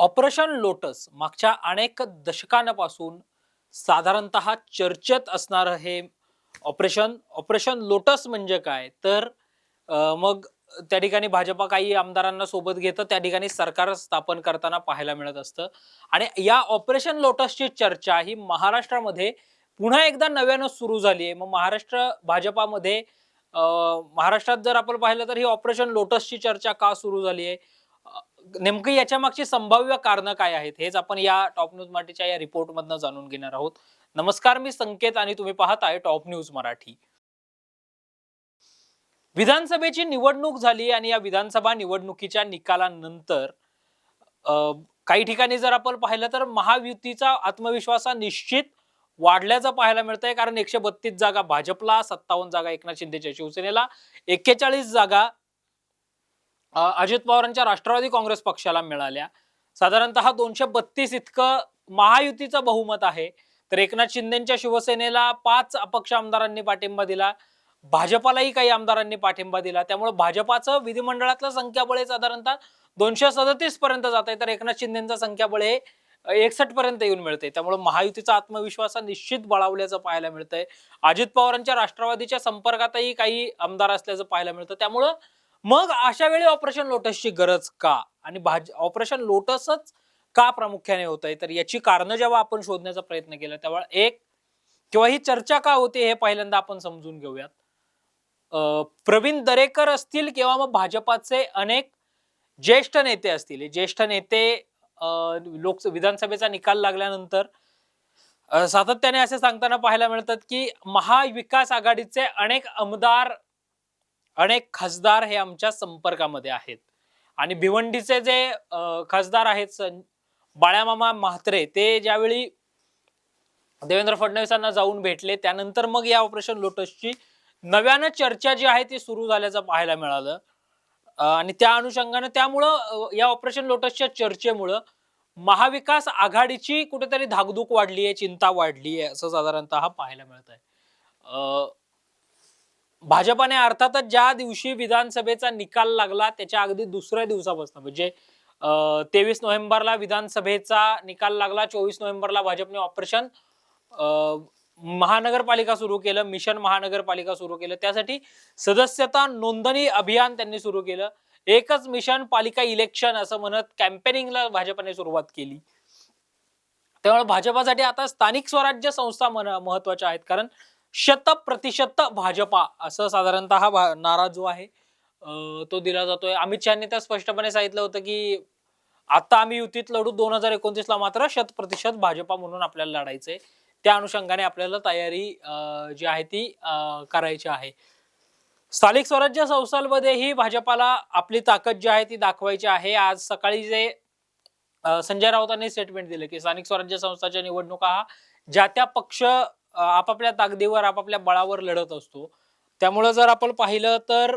Operation lotus मागच्या अनेक दशकांपासून साधारणत चर्चेत असणारं हे ऑपरेशन ऑपरेशन लोटस म्हणजे काय? तर मग त्या ठिकाणी भाजपा काही आमदारांना सोबत घेतं त्या ठिकाणी सरकार स्थापन करताना पाहायला मिळत असतं. आणि या ऑपरेशन लोटसची चर्चा ही महाराष्ट्रामध्ये पुन्हा एकदा नव्यानं सुरू झाली आहे. मग महाराष्ट्र भाजपामध्ये महाराष्ट्रात जर आपण पाहिलं तर ही ऑपरेशन लोटसची चर्चा का सुरू झाली आहे? नेमकं याच्या मागची संभाव्य कारणं काय आहेत हेच आपण या टॉप न्यूज मराठीच्या या रिपोर्ट मधनं जाणून घेणार आहोत. नमस्कार मी संकेत आणि तुम्ही पाहत आहे टॉप न्यूज मराठी. विधानसभेची निवडणूक झाली आणि या विधानसभा निवडणुकीच्या निकालानंतर अं, काही ठिकाणी जर आपण पाहिलं तर महायुतीचा आत्मविश्वास हा निश्चित वाढल्याचं पाहायला मिळतंय. कारण एकशे बत्तीस जागा भाजपला सत्तावन्न जागा एकनाथ शिंदेच्या शिवसेनेला एक्केचाळीस जागा अजित पवारांच्या राष्ट्रवादी काँग्रेस पक्षाला मिळाल्या. साधारणतः दोनशे बत्तीस इतकं महायुतीचं बहुमत आहे. तर एकनाथ शिंदेच्या शिवसेनेला पाच अपक्ष आमदारांनी पाठिंबा दिला. भाजपालाही काही आमदारांनी पाठिंबा दिला. त्यामुळे भाजपाचं विधिमंडळातलं संख्याबळ हे साधारणतः दोनशे सदतीस पर्यंत जात आहे. तर एकनाथ शिंदेचं संख्याबळ हे एकसठ पर्यंत येऊन मिळते. त्यामुळे महायुतीचा आत्मविश्वास निश्चित बळावल्याचं पाहायला मिळतंय. अजित पवारांच्या राष्ट्रवादीच्या संपर्कातही काही आमदार असल्याचं पाहायला मिळतं. त्यामुळं मग अशा वेळी ऑपरेशन लोटसची गरज का? आणि भाज ऑपरेशन लोटसच का प्रामुख्याने होत आहे? तर याची कारणं जेव्हा आपण शोधण्याचा प्रयत्न केला तेव्हा एक किंवा ही चर्चा का होते हे पहिल्यांदा आपण समजून घेऊयात. प्रवीण दरेकर असतील किंवा मग भाजपाचे अनेक ज्येष्ठ नेते असतील. ज्येष्ठ नेते लोक विधानसभेचा निकाल लागल्यानंतर सातत्याने असे सांगताना पाहायला मिळतात की महाविकास आघाडीचे अनेक आमदार अनेक खासदार हे आमच्या संपर्कामध्ये आहेत. आणि भिवंडीचे जे खासदार आहेत बाळ्यामामा म्हात्रे ते ज्यावेळी देवेंद्र फडणवीसांना जाऊन भेटले त्यानंतर मग या ऑपरेशन लोटसची नव्यानं चर्चा जी आहे ती सुरू झाल्याचं पाहायला मिळालं. आणि त्या अनुषंगानं त्यामुळं या ऑपरेशन लोटसच्या चर्चेमुळं महाविकास आघाडीची कुठेतरी धाकधूक वाढली आहे चिंता वाढली आहे असं साधारणतः पाहायला मिळत आहे भाजपाने अर्थातच ज्या दिवशी विधानसभेचा निकाल लागला त्याच्या अगदी दुसऱ्या दिवसापासून म्हणजे तेवीस नोव्हेंबरला विधानसभेचा निकाल लागला चोवीस नोव्हेंबरला भाजपने ऑपरेशन महानगरपालिका सुरू केलं मिशन महानगरपालिका सुरू केलं. त्यासाठी सदस्यता नोंदणी अभियान त्यांनी सुरू केलं. एकच मिशन पालिका इलेक्शन असं म्हणत कॅम्पेनिंगला भाजपने सुरुवात केली. त्यामुळे भाजपासाठी आता स्थानिक स्वराज्य संस्था मन- महत्त्वाच्या आहेत. कारण शत प्रतिशत भाजपा असं साधारणतः हा भा- नारा जो आहे तो दिला जातोय. अमित शहानी तर स्पष्टपणे सांगितलं होतं की आता आम्ही युतीत लढू दोन हजार एकोणतीस ला मात्र शत प्रतिशत भाजपा म्हणून आपल्याला लढायचंय. त्या अनुषंगाने आपल्याला तयारी जी आहे ती करायची आहे. स्थानिक स्वराज्य संस्थांमध्येही भाजपाला आपली ताकद जी आहे ती दाखवायची आहे. आज सकाळी जे संजय राऊतांनी स्टेटमेंट दिलं की स्थानिक स्वराज्य संस्थाच्या निवडणुका हा ज्या त्या पक्ष आपापल्या ताकदीवर आपापल्या बळावर लढत असतो. त्यामुळं जर आपण पाहिलं तर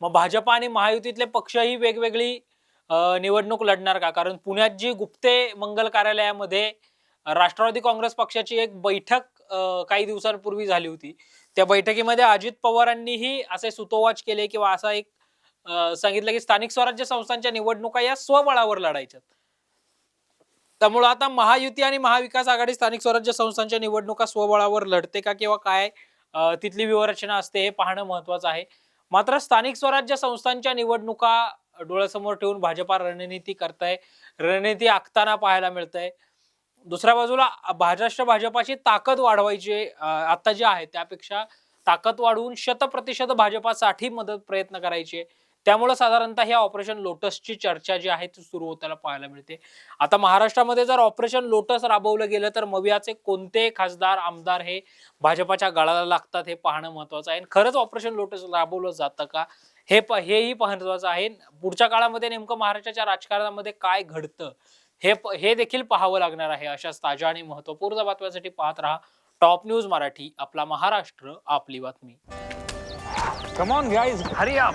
मग भाजपा आणि महायुतीतले पक्षही वेगवेगळी निवडणूक लढणार का? कारण पुण्यात जी गुप्ते मंगल कार्यालयामध्ये राष्ट्रवादी काँग्रेस पक्षाची एक बैठक काही दिवसांपूर्वी झाली होती. त्या बैठकीमध्ये अजित पवारांनीही असे सुतोवाच केले किंवा असा एक सांगितलं की स्थानिक स्वराज्य संस्थांच्या निवडणुका या स्वबळावर लढायच्यात. त्यामुळं आता महायुती आणि महाविकास आघाडी स्थानिक स्वराज्य संस्थांच्या निवडणुका स्वबळावर लढते का किंवा काय तिथली व्यूहरचना असते हे पाहणं महत्वाचं आहे. मात्र स्थानिक स्वराज्य संस्थांच्या निवडणुका डोळ्यासमोर ठेवून भाजपा रणनीती करताय रणनीती आखताना पाहायला मिळतंय. दुसऱ्या बाजूला महाराष्ट्र भाजपाची ताकद वाढवायची आता जे आहे त्यापेक्षा ताकद वाढवून शतप्रतिशत भाजपासाठी मदत प्रयत्न करायची. त्यामुळे साधारणतः ह्या ऑपरेशन लोटसची चर्चा जी आहे ती सुरू होताना पाहायला मिळते. आता महाराष्ट्रामध्ये जर ऑपरेशन लोटस राबवलं गेलं तर मवियाचे कोणते खासदार आमदार हे भाजपाच्या गळाला लागतात हे पाहणं महत्वाचं आहे. आणि खरंच ऑपरेशन लोटस राबवलं जातं का? हे प हेही महत्वाचं आहे. पुढच्या काळामध्ये नेमकं महाराष्ट्राच्या राजकारणामध्ये काय घडतं? हे हे देखील पाहावं लागणार आहे अशाच ताज्या आणि महत्त्वपूर्ण बातम्यांसाठी पाहत राहा टॉप न्यूज मराठी आपला महाराष्ट्र आपली बातमी. Come on guys guys hurry up